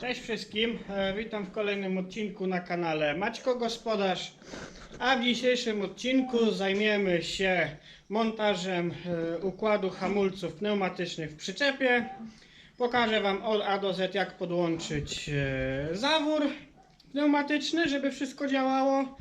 Cześć wszystkim, e, witam w kolejnym odcinku na kanale Maćko Gospodarz. A w dzisiejszym odcinku zajmiemy się montażem e, układu hamulców pneumatycznych w przyczepie. Pokażę Wam od A do Z jak podłączyć e, zawór pneumatyczny, żeby wszystko działało.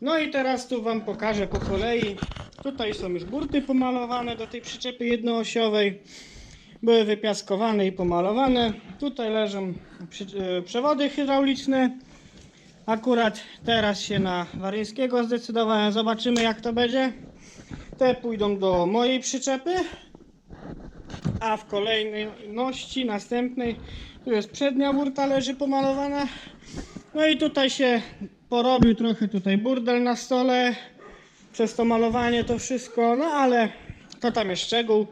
No i teraz tu Wam pokażę po kolei. Tutaj są już burty pomalowane do tej przyczepy jednoosiowej były wypiaskowane i pomalowane. Tutaj leżą e, przewody hydrauliczne. Akurat teraz się na Waryńskiego zdecydowałem. Zobaczymy jak to będzie. Te pójdą do mojej przyczepy. A w kolejności następnej tu jest przednia burta leży pomalowana. No i tutaj się porobił trochę tutaj burdel na stole. Przez to malowanie to wszystko, no ale to tam jest szczegół.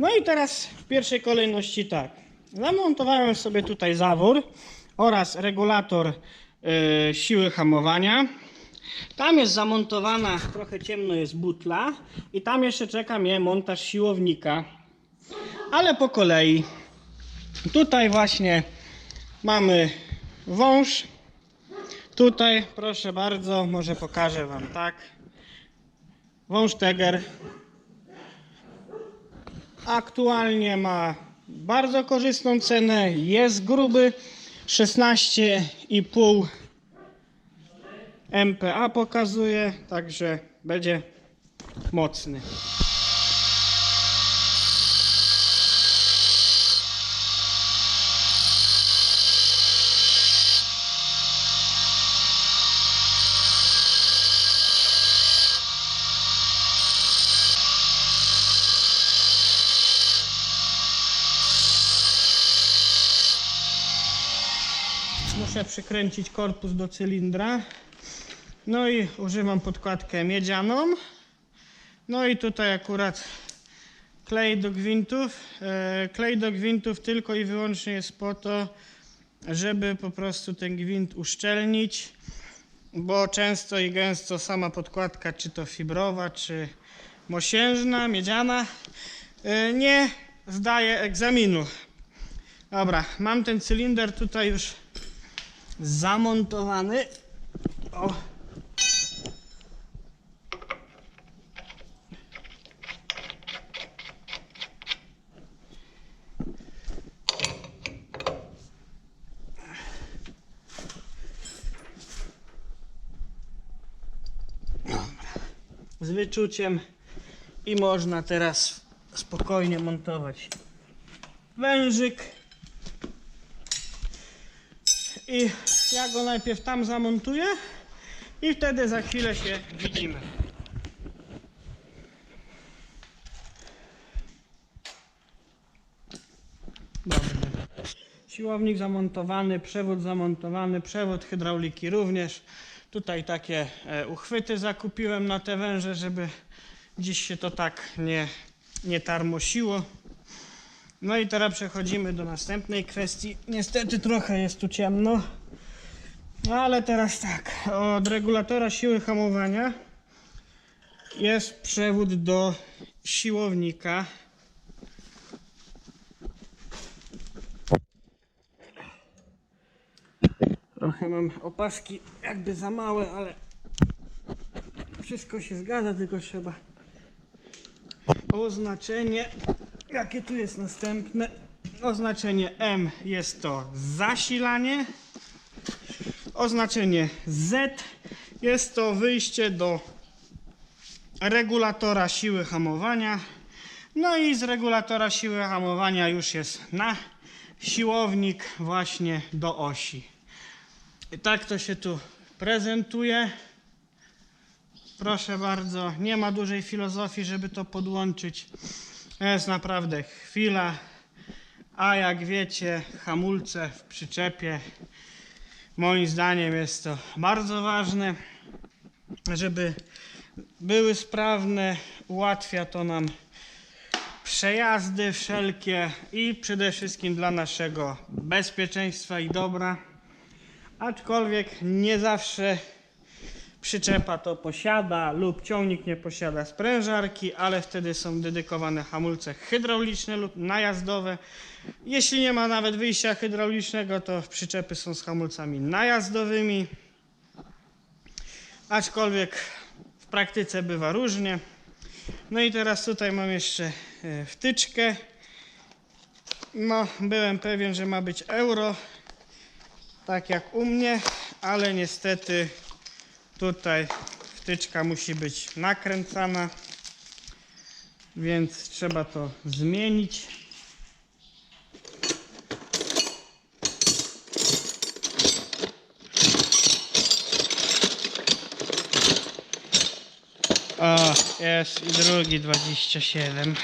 No i teraz w pierwszej kolejności tak. Zamontowałem sobie tutaj zawór oraz regulator y, siły hamowania. Tam jest zamontowana, trochę ciemno jest butla i tam jeszcze czeka mnie montaż siłownika. Ale po kolei. Tutaj właśnie mamy wąż. Tutaj proszę bardzo, może pokażę Wam tak. Wąż Teger aktualnie ma bardzo korzystną cenę. Jest gruby 16,5 MPa pokazuje, także będzie mocny. Muszę przykręcić korpus do cylindra. No i używam podkładkę miedzianą. No i tutaj akurat klej do gwintów. E, Klej do gwintów tylko i wyłącznie jest po to, żeby po prostu ten gwint uszczelnić, bo często i gęsto sama podkładka, czy to fibrowa, czy mosiężna, miedziana, e, nie zdaje egzaminu. Dobra, mam ten cylinder tutaj już zamontowany. O. Z wyczuciem i można teraz spokojnie montować wężyk. I ja go najpierw tam zamontuję i wtedy za chwilę się widzimy. Dobrze. Siłownik zamontowany, przewód zamontowany, przewód hydrauliki również. Tutaj takie e, uchwyty zakupiłem na te węże, żeby dziś się to tak nie, nie tarmosiło. No i teraz przechodzimy do następnej kwestii. Niestety trochę jest tu ciemno. No ale teraz tak, od regulatora siły hamowania jest przewód do siłownika. Trochę mam opaski jakby za małe, ale wszystko się zgadza, tylko trzeba oznaczenie Jakie tu jest następne? Oznaczenie M jest to zasilanie. Oznaczenie Z jest to wyjście do regulatora siły hamowania. No i z regulatora siły hamowania już jest na siłownik właśnie do osi. I tak to się tu prezentuje. Proszę bardzo, nie ma dużej filozofii, żeby to podłączyć. Jest naprawdę chwila. A jak wiecie, hamulce w przyczepie, moim zdaniem jest to bardzo ważne, żeby były sprawne. Ułatwia to nam przejazdy wszelkie i przede wszystkim dla naszego bezpieczeństwa i dobra. Aczkolwiek nie zawsze przyczepa to posiada lub ciągnik nie posiada sprężarki, ale wtedy są dedykowane hamulce hydrauliczne lub najazdowe. Jeśli nie ma nawet wyjścia hydraulicznego, to przyczepy są z hamulcami najazdowymi. Aczkolwiek w praktyce bywa różnie. No i teraz tutaj mam jeszcze e, wtyczkę. No, byłem pewien, że ma być euro, tak jak u mnie, ale niestety tutaj wtyczka musi być nakręcana, więc trzeba to zmienić. O, jest i drugi 27.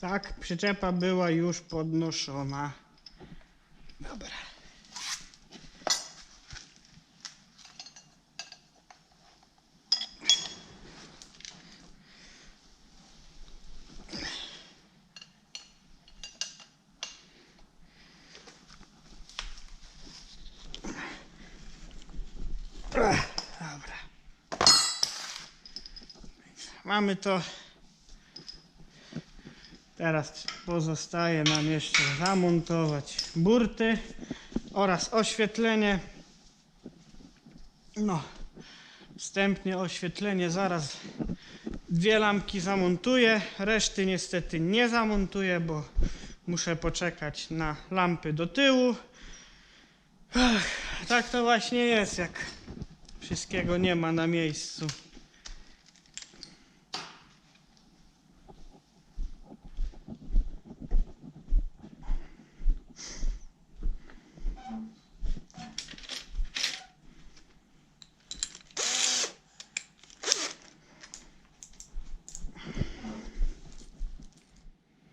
Tak, przyczepa była już podnoszona. Dobra. Dobra. Mamy to. Teraz pozostaje nam jeszcze zamontować burty oraz oświetlenie. No, wstępnie oświetlenie zaraz dwie lampki zamontuję, reszty niestety nie zamontuję, bo muszę poczekać na lampy do tyłu. Ach, tak to właśnie jest, jak wszystkiego nie ma na miejscu.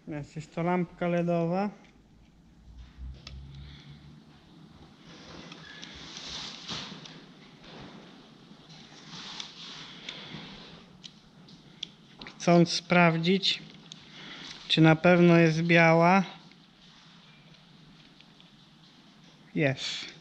Jest jest to lampka LEDowa. Chcąc sprawdzić, czy na pewno jest biała. Jest.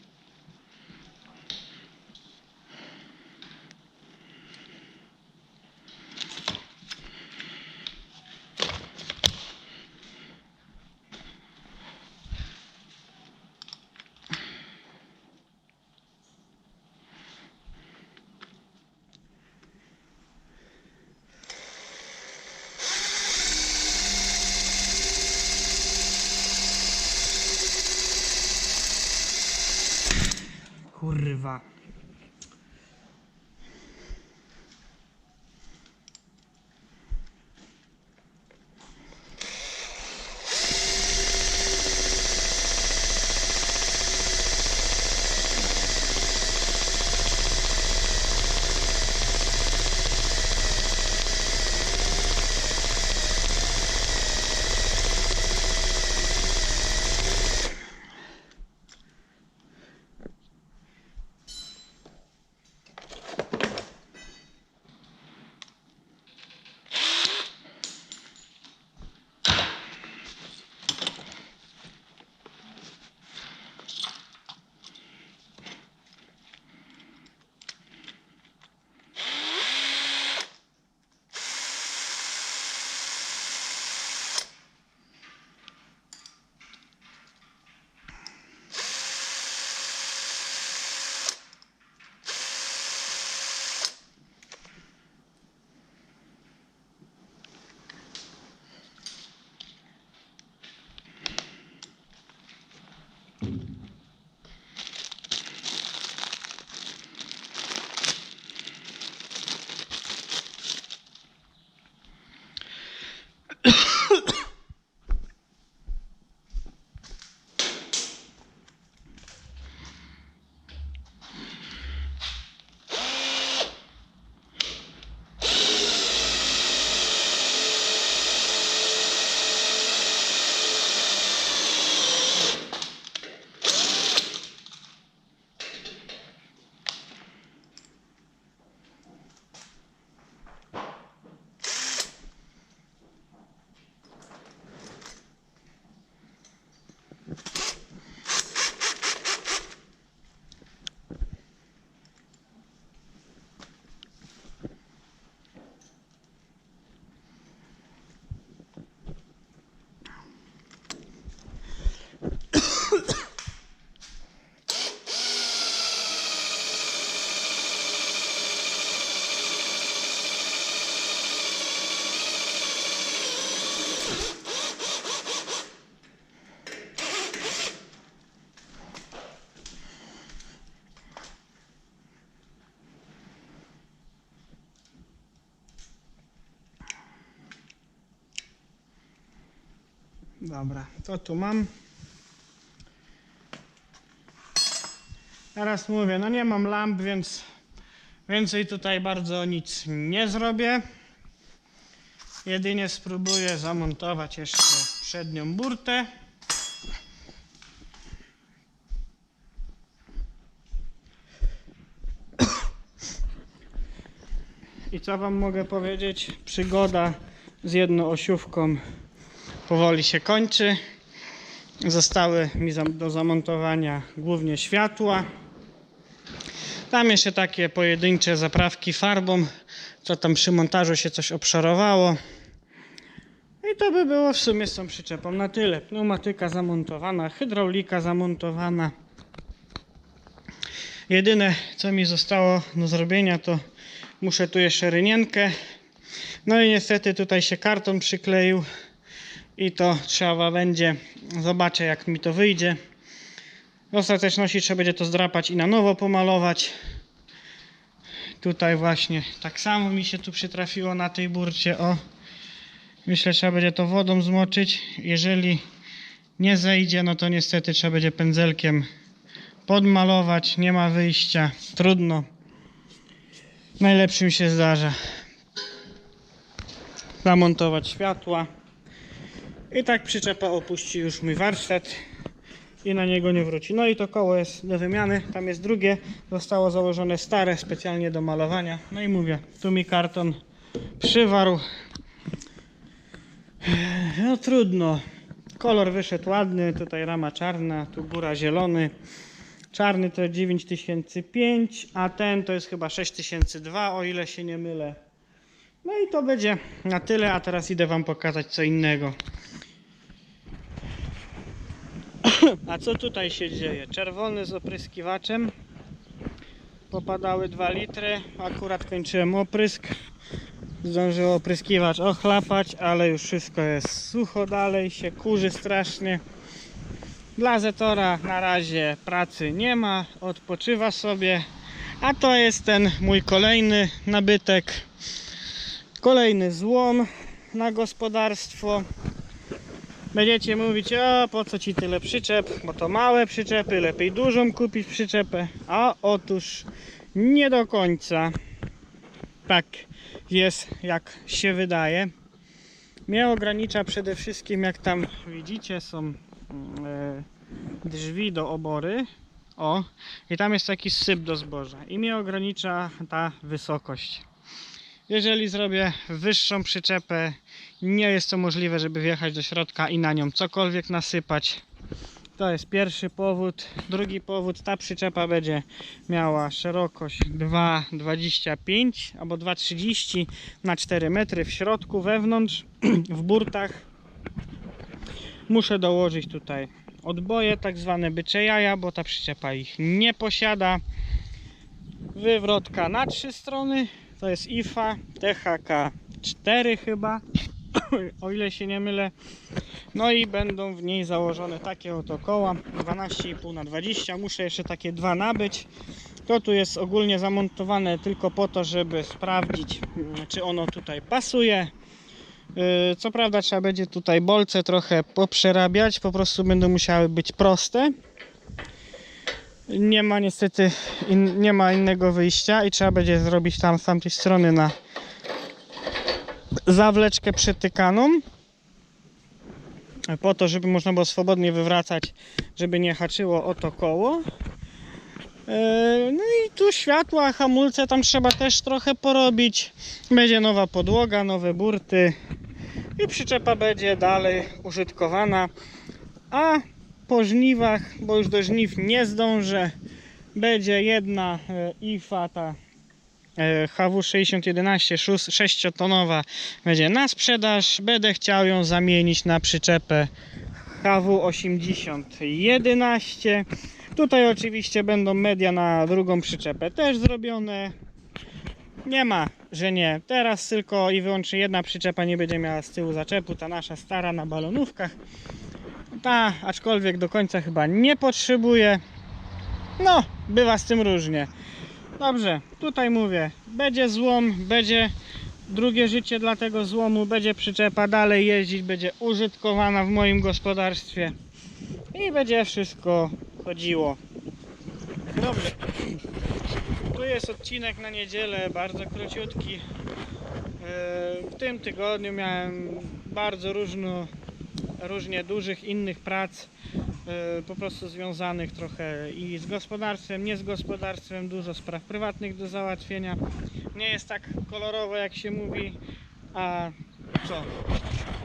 Dobra, to tu mam. Teraz mówię, no nie mam lamp, więc więcej tutaj bardzo nic nie zrobię. Jedynie spróbuję zamontować jeszcze przednią burtę. I co wam mogę powiedzieć? Przygoda z jednoosiówką powoli się kończy. Zostały mi do zamontowania głównie światła. Tam jeszcze takie pojedyncze zaprawki farbą, co tam przy montażu się coś obszarowało. I to by było w sumie z tą przyczepą na tyle. Pneumatyka zamontowana, hydraulika zamontowana. Jedyne co mi zostało do zrobienia to muszę tu jeszcze rynienkę. No i niestety tutaj się karton przykleił i to trzeba będzie, zobaczę jak mi to wyjdzie. W ostateczności trzeba będzie to zdrapać i na nowo pomalować. Tutaj właśnie tak samo mi się tu przytrafiło na tej burcie. O, myślę, trzeba będzie to wodą zmoczyć. Jeżeli nie zejdzie, no to niestety trzeba będzie pędzelkiem podmalować. Nie ma wyjścia. Trudno. Najlepszym się zdarza. Zamontować światła. I tak przyczepa opuści już mój warsztat i na niego nie wróci. No i to koło jest do wymiany. Tam jest drugie. Zostało założone stare specjalnie do malowania. No i mówię, tu mi karton przywarł. No trudno. Kolor wyszedł ładny. Tutaj rama czarna, tu góra zielony. Czarny to 9005, a ten to jest chyba 6002, o ile się nie mylę. No i to będzie na tyle, a teraz idę Wam pokazać co innego. A co tutaj się dzieje? Czerwony z opryskiwaczem. Popadały 2 litry. Akurat kończyłem oprysk. Zdążył opryskiwacz ochlapać, ale już wszystko jest sucho dalej, się kurzy strasznie. Dla Zetora na razie pracy nie ma, odpoczywa sobie. A to jest ten mój kolejny nabytek. Kolejny złom na gospodarstwo. Będziecie mówić, o po co ci tyle przyczep, bo to małe przyczepy, lepiej dużą kupić przyczepę. A otóż nie do końca tak jest, jak się wydaje. Mnie ogranicza przede wszystkim, jak tam widzicie, są mm, e, drzwi do obory. O, i tam jest taki syp do zboża. I mnie ogranicza ta wysokość. Jeżeli zrobię wyższą przyczepę, nie jest to możliwe, żeby wjechać do środka i na nią cokolwiek nasypać. To jest pierwszy powód. Drugi powód, ta przyczepa będzie miała szerokość 2,25 albo 2,30 na 4 metry w środku, wewnątrz, w burtach. Muszę dołożyć tutaj odboje, tak zwane bycze jaja, bo ta przyczepa ich nie posiada. Wywrotka na trzy strony, to jest IFA THK 4 chyba, o ile się nie mylę. No i będą w niej założone takie oto koła 12,5 na 20. Muszę jeszcze takie dwa nabyć. To tu jest ogólnie zamontowane tylko po to, żeby sprawdzić, mm, czy ono tutaj pasuje. Yy, Co prawda trzeba będzie tutaj bolce trochę poprzerabiać, po prostu będą musiały być proste. Nie ma niestety in, nie ma innego wyjścia i trzeba będzie zrobić tam z tamtej strony na zawleczkę przytykaną po to, żeby można było swobodnie wywracać, żeby nie haczyło o to koło. Yy, No i tu światła, hamulce tam trzeba też trochę porobić. Będzie nowa podłoga, nowe burty i przyczepa będzie dalej użytkowana. A po żniwach, bo już do żniw nie zdążę, będzie jedna IFA ta e, HW6011 6-tonowa będzie na sprzedaż. Będę chciał ją zamienić na przyczepę HW8011. Tutaj oczywiście będą media na drugą przyczepę też zrobione. Nie ma, że nie. Teraz tylko i wyłącznie jedna przyczepa nie będzie miała z tyłu zaczepu, ta nasza stara na balonówkach. Ta, aczkolwiek do końca chyba nie potrzebuje. No, bywa z tym różnie. Dobrze, tutaj mówię, będzie złom, będzie drugie życie dla tego złomu. Będzie przyczepa dalej jeździć, będzie użytkowana w moim gospodarstwie i będzie wszystko chodziło. Dobrze. Tu jest odcinek na niedzielę, bardzo króciutki. Yy, W tym tygodniu miałem bardzo różno, różnie dużych innych prac, yy, po prostu związanych trochę i z gospodarstwem, nie z gospodarstwem, dużo spraw prywatnych do załatwienia. Nie jest tak kolorowo jak się mówi, a co?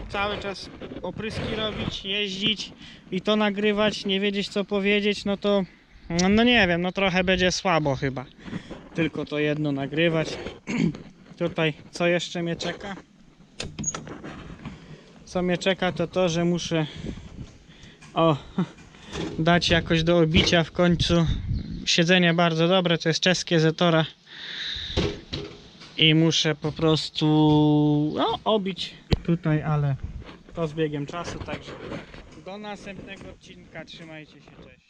Cały czas opryski robić, jeździć i to nagrywać, nie wiedzieć co powiedzieć, no to no nie wiem, no trochę będzie słabo chyba. Tylko to jedno nagrywać. Tutaj co jeszcze mnie czeka? Co mnie czeka to to, że muszę o dać jakoś do obicia w końcu. Siedzenie bardzo dobre, to jest czeskie Zetora. I muszę po prostu no, obić tutaj, ale to z biegiem czasu, także do następnego odcinka. Trzymajcie się, cześć.